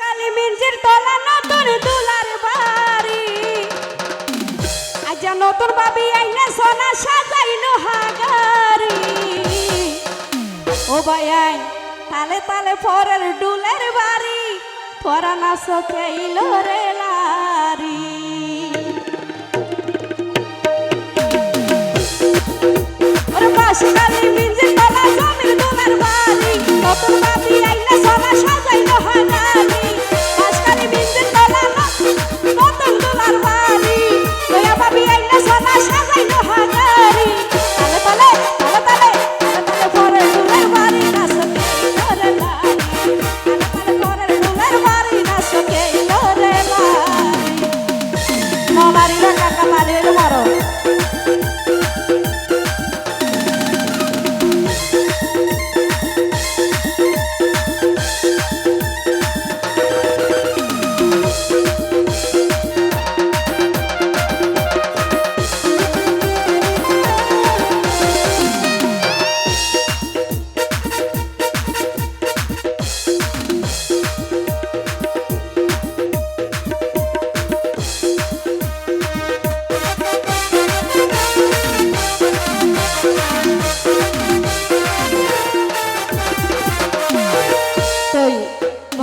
কালী মির্জির তোলা নতুন দুলার বাড়ি। আজ নতুন বাবি সোনা সাজাই নোহাগারি ও বায়াই তালে তালে ফরের ডুলের বাড়ি, ফরা নাচ খেইল লারি।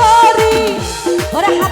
মরি ওরে হাত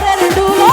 সাগরের ডুলো